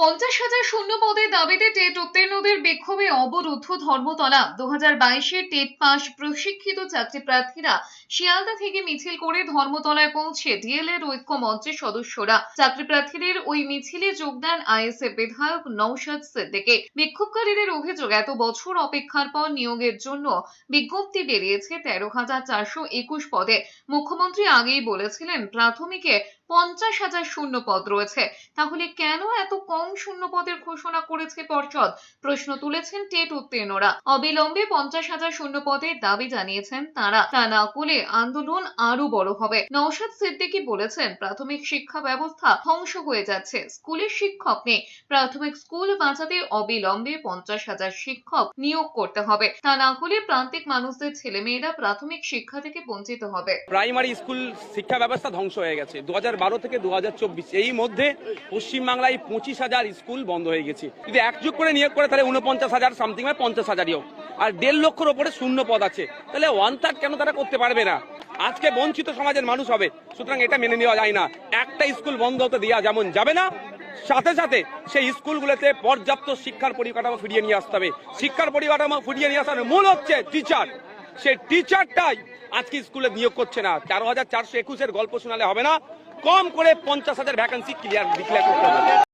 পঞ্চাশ হাজার শূন্য পদের দাবিতে টেট উত্তীর্ণদের বিক্ষোভে অবরুদ্ধ ধর্মতলা। দু হাজার বাইশের টেট পাস প্রশিক্ষিত চাকরি প্রার্থীরা শিয়ালদা থেকে মিছিল করে ধর্মতলায় পৌঁছে ডিএলএর ঐক্য মঞ্চের সদস্যরা। চাকরি প্রার্থীদের ওই মিছিলে যোগদান আইএসএফ বিধায়ক নৌশাদ সিদ্দিকে। বিক্ষোভকারীদের অভিযোগ, এত বছর অপেক্ষার পর নিয়োগের জন্য বিজ্ঞপ্তি বেরিয়েছে তেরো হাজার চারশো একুশ পদে। মুখ্যমন্ত্রী আগেই বলেছিলেন, প্রাথমিকে পঞ্চাশ হাজার শূন্য পদ রয়েছে। তাহলে কেন এত কম শূন্য পদের ঘোষণা করেছে পর্ষদ? প্রশ্ন তুলেছেন টেট উত্তীর্ণরা। অবিলম্বে পঞ্চাশ হাজার শূন্য পদের দাবি জানিয়েছেন তারা। তা না করলে আন্দোলন আরও বড় হবে। নওশাদ সিদ্দিকী বলেছেন, প্রাথমিক শিক্ষা ব্যবস্থা ধ্বংস হয়ে যাচ্ছে। স্কুলের শিক্ষক নেই। প্রাথমিক স্কুল বাঁচাতে অবিলম্বে পঞ্চাশ হাজার শিক্ষক নিয়োগ করতে হবে। তা না হলে প্রান্তিক মানুষদের ছেলেমেয়েরা প্রাথমিক শিক্ষা থেকে বঞ্চিত হবে। প্রাইমারি স্কুল শিক্ষা ব্যবস্থা ধ্বংস হয়ে গেছে। দু থেকে দু হাজার চব্বিশ। এই মধ্যে পশ্চিমবাংলায় পঁচিশ হাজার স্কুল বন্ধ হয়ে গেছে। যদি এক যুগ করে নিয়োগ করে, তাহলে উনপঞ্চাশ হাজার সামথিং হয় পঞ্চাশ হাজারই হোক। আর দেড় লক্ষর ওপরে শূন্য পদ আছে। তাহলে ওয়ান থার্ড কেন তারা করতে পারবে না? আজকে বঞ্চিত সমাজের মানুষ হবে। সুতরাং এটা মেনে নেওয়া যায় না। একটা স্কুল বন্ধ হতে দেওয়া যেমন যাবে না, সাথে সাথে সেই স্কুলগুলোতে পর্যাপ্ত শিক্ষার পরিকাঠামো ফিরিয়ে নিয়ে আসতে হবে। শিক্ষার পরিকাঠামো ফিরিয়ে নিয়ে আসার মূল হচ্ছে টিচার সেই টিচারটাই আজকে স্কুলে নিয়োগ করছে না। তেরো হাজার চারশো একুশের গল্প শোনালে হবে না। কম করে পঞ্চাশ হাজার ভ্যাকান্সি ক্লিয়ার ডিক্লেয়ার করতে হবে।